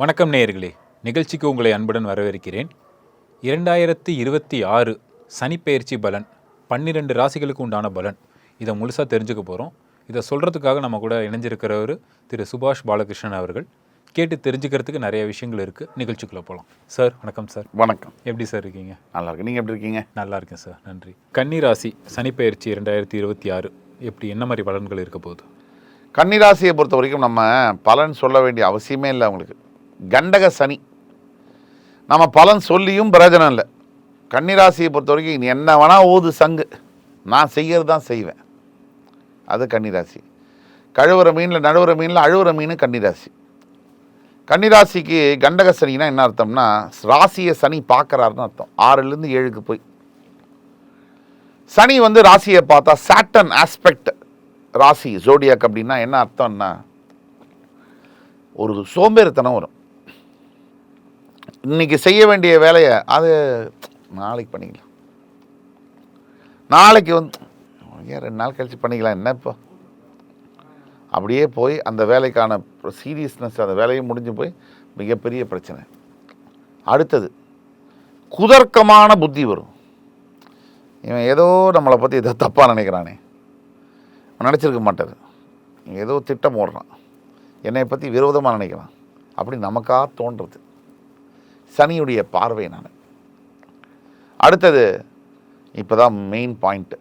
வணக்கம் நேயர்களே. நிகழ்ச்சிக்கு உங்களை அன்புடன் வரவேற்கிறேன். இரண்டாயிரத்தி இருபத்தி ஆறு சனிப்பெயர்ச்சி பலன் பன்னிரெண்டு ராசிகளுக்கு உண்டான பலன். இதை முழுசாக தெரிஞ்சுக்க போகிறோம் இதை சொல்கிறதுக்காக நம்ம கூட இணைஞ்சிருக்கிறவர் திரு சுபாஷ் பாலகிருஷ்ணன் அவர்கள். கேட்டு தெரிஞ்சுக்கிறதுக்கு நிறைய விஷயங்கள் இருக்குது நிகழ்ச்சிக்குள்ளே போகலாம் சார் வணக்கம் சார். வணக்கம். எப்படி சார் இருக்கீங்க? நல்லா இருக்கு நீங்கள் எப்படி இருக்கீங்க? நல்லா இருக்கேன் சார். நன்றி. கன்னி ராசி சனிப்பெயர்ச்சி இரண்டாயிரத்தி இருபத்தி ஆறு எப்படி என்ன மாதிரி பலன்கள் இருக்க போகுது? கன்னிராசியை பொறுத்த வரைக்கும் நம்ம பலன் சொல்ல வேண்டிய அவசியமே இல்லை அவங்களுக்கு. கண்டக சனி. நம்ம பலன் சொல்லியும் பிரயோஜனம் இல்லை. கன்னிராசியை பொறுத்த வரைக்கும் நீ என்ன வேணால் ஊது சங்கு. நான் செய்கிறது தான் செய்வேன். அது கன்னிராசி. கழுவுற மீனில் நழுவுற மீனில் அழுவுற மீன் கன்னிராசி. கன்னிராசிக்கு கண்டக சனினா என்ன அர்த்தம்னா ராசியை சனி பார்க்குறாருன்னு அர்த்தம். ஆறுலேருந்து ஏழுக்கு போய். சனி வந்து ராசியை பார்த்தா சாட்டன் ஆஸ்பெக்ட் ராசி ஜோடியாக் அப்படின்னா என்ன அர்த்தம்னா ஒரு சோம்பேறித்தனம் வரும். இன்னைக்கு செய்ய வேண்டிய வேலையை அது நாளைக்கு பண்ணிக்கலாம். நாளைக்கு வந்து ஏன் ரெண்டு நாள் கழிச்சு பண்ணிக்கலாம் என்ன இப்போ? அப்படியே போய் அந்த வேலைக்கான சீரியஸ்னஸ் அந்த வேலையும் முடிஞ்சு போய் மிகப்பெரிய பிரச்சனை. அடுத்தது குதர்க்கமான புத்தி வரும். இவன் ஏதோ நம்மளை பற்றி ஏதோ தப்பாக நினைக்கிறானே. நினச்சிருக்க மாட்டார். ஏதோ திட்டம் ஓடுறான். என்னை பற்றி விரோதமாக நினைக்கிறான். அப்படி நமக்காக தோன்றுறது சனியுடைய பார்வை நான். அடுத்தது இப்போ தான் மெயின் பாயிண்ட்டு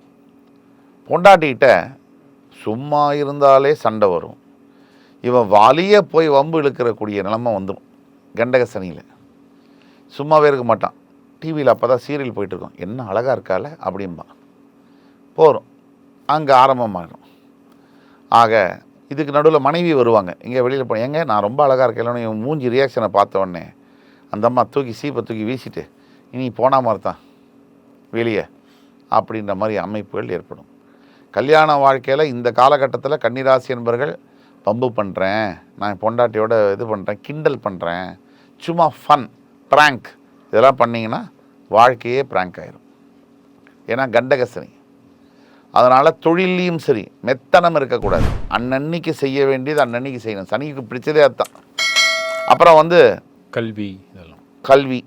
பொண்டாட்டிகிட்ட சும்மா இருந்தாலே சண்டை வரும். இவன் வாலியே போய் வம்பு இழுக்கிறக்கூடிய நிலமை வந்துடும் கண்டக சனியில். சும்மாவே இருக்க மாட்டான். டிவியில் அப்போ தான் சீரியல் போயிட்டுருக்கோம் என்ன அழகாக இருக்கால அப்படிம்பா. போகிறோம் அங்கே ஆரம்பமாகிடும் ஆக இதுக்கு நடுவில் மனைவி வருவாங்க. இங்கே வெளியில் போ எங்க நான் ரொம்ப அழகாக இருக்கேன். இவன் மூஞ்சி ரியாக்ஷனை பார்த்த உடனே அந்த அம்மா தூக்கி சீப்பை தூக்கி வீசிட்டு இனி போனால் மாதிரி தான் வெளியே அப்படின்ற மாதிரி அமைப்புகள் ஏற்படும். கல்யாண வாழ்க்கையில் இந்த காலகட்டத்தில் கன்னிராசி என்பர்கள் பம்பு பண்ணுறேன் நான் பொண்டாட்டியோட இது பண்ணுறேன் கிண்டல் பண்ணுறேன் சும்மா ஃபன் ப்ராங்க் இதெல்லாம் பண்ணிங்கன்னா வாழ்க்கையே ப்ராங்க் ஆயிரும். ஏன்னா கண்டகசனி. அதனால் தொழிலையும் சரி மெத்தனம் இருக்கக்கூடாது. அன்னன்னைக்கு செய்ய வேண்டியது அன்னன்னைக்கு செய்யணும். சனிக்கு பிடிச்சதே அதுதான். அப்புறம் வந்து கல்வி இதெல்லாம். கல்வி.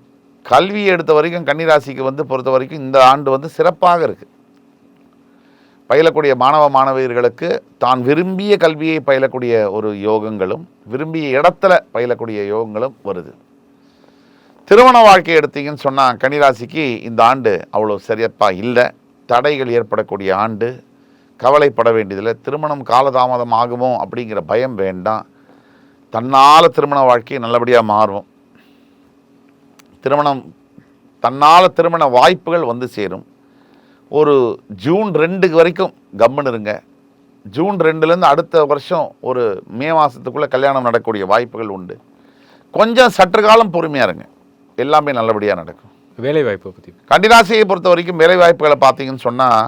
கல்வி எடுத்த வரைக்கும் கன்னிராசிக்கு வந்து பொறுத்த வரைக்கும் இந்த ஆண்டு வந்து சிறப்பாக இருக்குது பயிலக்கூடிய மாணவ மாணவியர்களுக்கு தான் விரும்பிய கல்வியை பயிலக்கூடிய ஒரு யோகங்களும் விரும்பிய இடத்துல பயிலக்கூடிய யோகங்களும் வருது. திருமண வாழ்க்கை எடுத்தீங்கன்னு சொன்னால் கன்னிராசிக்கு இந்த ஆண்டு அவ்வளோ சிறப்பாக இல்லை. தடைகள் ஏற்படக்கூடிய ஆண்டு. கவலைப்பட வேண்டியதில்லை. திருமணம் காலதாமதம் ஆகுமோ அப்படிங்கிற பயம் வேண்டாம். தன்னால் திருமண வாழ்க்கை நல்லபடியாக மாறும். திருமணம் தன்னால் திருமண வாய்ப்புகள் வந்து சேரும். ஒரு ஜூன் ரெண்டு வரைக்கும் கம்முன்னு இருங்க. ஜூன் ரெண்டுலேருந்து அடுத்த வருஷம் ஒரு மே மாதத்துக்குள்ளே கல்யாணம் நடக்கக்கூடிய வாய்ப்புகள் உண்டு. கொஞ்சம் சற்று காலம் பொறுமையாக இருங்க. எல்லாமே நல்லபடியாக நடக்கும். வேலை வாய்ப்பை பற்றி கண்டிராசியை பொறுத்த வரைக்கும் வேலை வாய்ப்புகளை பார்த்தீங்கன்னு சொன்னால்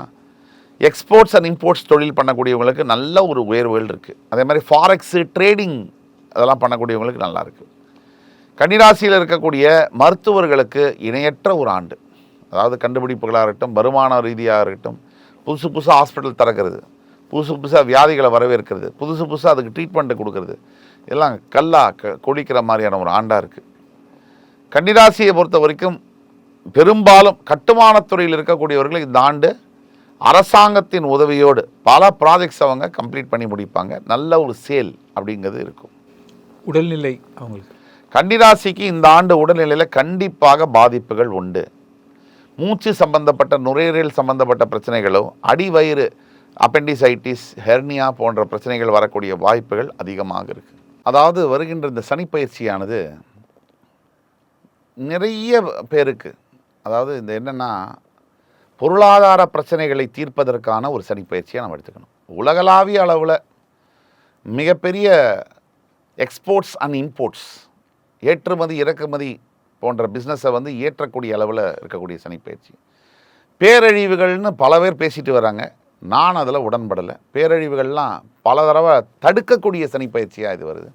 எக்ஸ்போர்ட்ஸ் அண்ட் இம்போர்ட்ஸ் தொழில் பண்ணக்கூடியவங்களுக்கு நல்ல ஒரு உயர்வுகள் இருக்குது அதே மாதிரி ஃபாரெக்ஸு ட்ரேடிங் அதெல்லாம் பண்ணக்கூடியவங்களுக்கு நல்லா இருக்குது கன்னிராசியில் இருக்கக்கூடிய மருத்துவர்களுக்கு இணையற்ற ஒரு ஆண்டு. அதாவது கண்டுபிடிப்புகளாக இருக்கட்டும் வருமான ரீதியாக இருக்கட்டும் புதுசு புதுசாக ஹாஸ்பிட்டல் திறக்கிறது புதுசு புதுசாக வியாதிகளை வரவேற்கிறது புதுசு புதுசாக அதுக்கு ட்ரீட்மெண்ட்டு கொடுக்கறது. எல்லாம் கல்லா க கொடிக்கிற மாதிரியான ஒரு ஆண்டாக இருக்குது கன்னிராசியை பொறுத்த வரைக்கும் பெரும்பாலும் கட்டுமானத்துறையில் இருக்கக்கூடியவர்கள் இந்த ஆண்டு அரசாங்கத்தின் உதவியோடு பல ப்ராஜெக்ட்ஸ் அவங்க கம்ப்ளீட் பண்ணி முடிப்பாங்க. நல்ல ஒரு சேல் அப்படிங்கிறது இருக்கும். உடல்நிலை அவங்களுக்கு. கன்னிராசிக்கு இந்த ஆண்டு உடல்நிலையில் கண்டிப்பாக பாதிப்புகள் உண்டு. மூச்சு சம்பந்தப்பட்ட நுரையீரல் சம்பந்தப்பட்ட பிரச்சனைகளோ அடிவயிறு அப்பெண்டிசைட்டிஸ் ஹெர்னியா போன்ற பிரச்சனைகள் வரக்கூடிய வாய்ப்புகள் அதிகமாக இருக்குது அதாவது வருகின்ற இந்த சனிப்பயிற்சியானது நிறைய பேருக்கு அதாவது இந்த என்னென்னா பொருளாதார பிரச்சனைகளை தீர்ப்பதற்கான ஒரு சனிப்பயிற்சியை நம்ம எடுத்துக்கணும். உலகளாவிய அளவில் மிகப்பெரிய எக்ஸ்போர்ட்ஸ் அண்ட் இம்போர்ட்ஸ் ஏற்றுமதி இறக்குமதி போன்ற பிஸ்னஸை வந்து ஏற்றக்கூடிய அளவில் இருக்கக்கூடிய சனிப்பயிற்சி. பேரழிவுகள்னு பல பேர் பேசிட்டு வராங்க. நான் அதில் உடன்படலை. பேரழிவுகள்லாம் பல தடவை தடுக்கக்கூடிய சனிப்பயிற்சியாக இது வருது.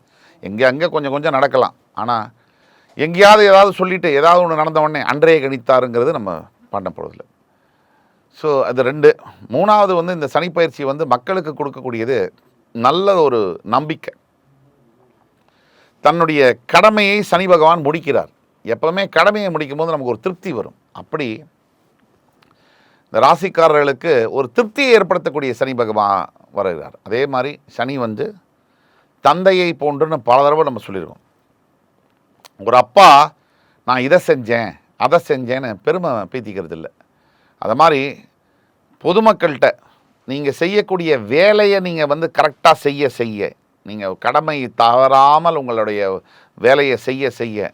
எங்கே அங்கே கொஞ்சம் கொஞ்சம் நடக்கலாம். ஆனால் எங்கேயாவது ஏதாவது சொல்லிவிட்டு ஏதாவது ஒன்று நடந்த உடனே அன்றைய கணித்தாருங்கிறது நம்ம பண்ண போகிறதில்ல ஸோ அது ரெண்டு. மூணாவது வந்து இந்த சனிப்பயிற்சி வந்து மக்களுக்கு கொடுக்கக்கூடியது நல்ல ஒரு நம்பிக்கை. தன்னுடைய கடமையை சனி பகவான் முடிக்கிறார். எப்பவுமே கடமையை முடிக்கும் போது நமக்கு ஒரு திருப்தி வரும். அப்படி இந்த ராசிக்காரர்களுக்கு ஒரு திருப்தியை ஏற்படுத்தக்கூடிய சனி பகவான் வருகிறார். அதே மாதிரி சனி வந்து தந்தையை போன்றுன்னு பல தடவை நம்ம சொல்லியிருக்கோம் ஒரு அப்பா நான் இதை செஞ்சேன் அதை செஞ்சேன்னு பெருமை பீத்திக்கிறது இல்லை அது மாதிரி பொதுமக்கள்கிட்ட நீங்கள் செய்யக்கூடிய வேலையை நீங்கள் வந்து கரெக்டாக செய்ய செய்ய நீங்கள் கடமை தவறாமல் உங்களுடைய வேலையை செய்ய செய்ய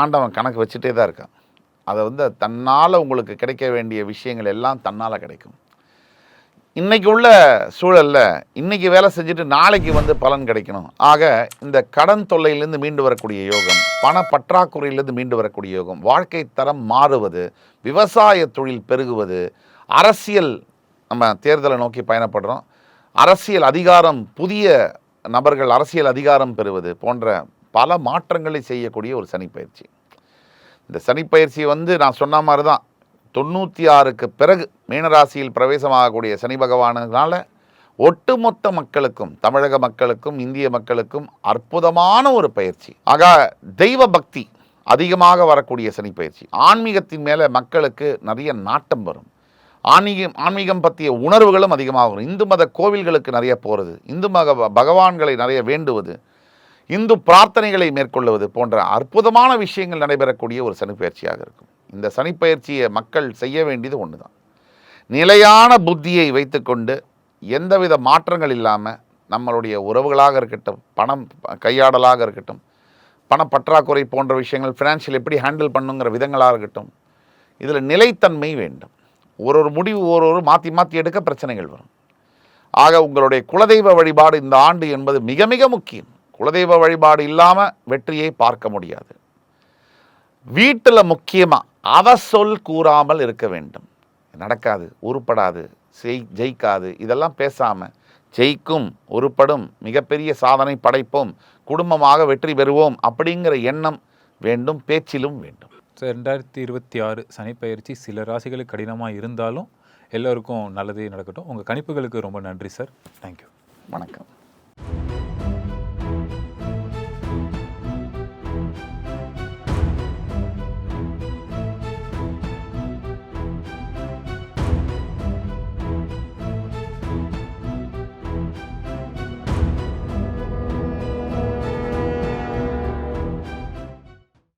ஆண்டவன் கணக்கு வச்சுட்டே தான் இருக்கான். அதை வந்து தன்னால் உங்களுக்கு கிடைக்க வேண்டிய விஷயங்கள் எல்லாம் தன்னால் கிடைக்கும். இன்றைக்கி உள்ள சூழலில் இன்றைக்கி வேலை செஞ்சுட்டு நாளைக்கு வந்து பலன் கிடைக்கணும். ஆக இந்த கடன் தொல்லையிலேருந்து மீண்டு வரக்கூடிய யோகம் பண பற்றாக்குறையிலேருந்து மீண்டு வரக்கூடிய யோகம் வாழ்க்கை தரம் மாறுவது விவசாய தொழில் பெருகுவது அரசியல் நம்ம தேர்தலை நோக்கி பயணப்படுறோம். அரசியல் அதிகாரம் புதிய நபர்கள் அரசியல் அதிகாரம் பெறுவது போன்ற பல மாற்றங்களை செய்யக்கூடிய ஒரு சனிப்பயிற்சி. இந்த சனிப்பயிற்சி வந்து நான் சொன்ன மாதிரி தான் தொண்ணூற்றி ஆறுக்கு பிறகு மீனராசியில் பிரவேசமாகக்கூடிய சனி பகவானதுனால ஒட்டுமொத்த மக்களுக்கும் தமிழக மக்களுக்கும் இந்திய மக்களுக்கும் அற்புதமான ஒரு பயிற்சி. ஆக தெய்வ பக்தி அதிகமாக வரக்கூடிய சனி பயிற்சி ஆன்மீகத்தின் மேலே மக்களுக்கு நிறைய நாட்டம் வரும். ஆன்மீகம் ஆன்மீகம் பற்றிய உணர்வுகளும் அதிகமாகும். இந்து மத கோவில்களுக்கு நிறைய போகிறது இந்து மத பகவான்களை நிறைய வேண்டுவது இந்து பிரார்த்தனைகளை மேற்கொள்வது போன்ற அற்புதமான விஷயங்கள் நடைபெறக்கூடிய ஒரு சனிப்பயிற்சியாக இருக்கும். இந்த சனிப்பயிற்சியை மக்கள் செய்ய வேண்டியது ஒன்று தான் நிலையான புத்தியை வைத்துக்கொண்டு எந்தவித மாற்றங்கள் இல்லாமல் நம்மளுடைய உறவுகளாக இருக்கட்டும் பணம் கையாடலாக இருக்கட்டும் பண பற்றாக்குறை போன்ற விஷயங்கள் ஃபினான்ஷியல் எப்படி ஹேண்டில் பண்ணுங்கிற விதங்களாக இருக்கட்டும் இதில் நிலைத்தன்மை வேண்டும். ஒரு ஒரு முடிவு ஒரு ஒரு மாற்றி மாற்றி எடுக்க பிரச்சனைகள் வரும். ஆக உங்களுடைய குலதெய்வ வழிபாடு இந்த ஆண்டு என்பது மிக மிக முக்கியம். குலதெய்வ வழிபாடு இல்லாமல் வெற்றியை பார்க்க முடியாது. வீட்டில் முக்கியமாக அவ சொல் கூறாமல் இருக்க வேண்டும். நடக்காது உருப்படாது செய் ஜெயிக்காது இதெல்லாம் பேசாமல் ஜெயிக்கும் உருப்படும் மிகப்பெரிய சாதனை படைப்போம் குடும்பமாக வெற்றி பெறுவோம் அப்படிங்கிற எண்ணம் வேண்டும் பேச்சிலும் வேண்டும். ரெண்டாயிரத்தி இருபத்தி ஆறு சனிப்பயிற்சி சில ராசிகளுக்கு கடினமாக இருந்தாலும் எல்லோருக்கும் நல்லதே நடக்கட்டும். உங்கள் கணிப்புகளுக்கு ரொம்ப நன்றி சார். தேங்க்யூ வணக்கம்.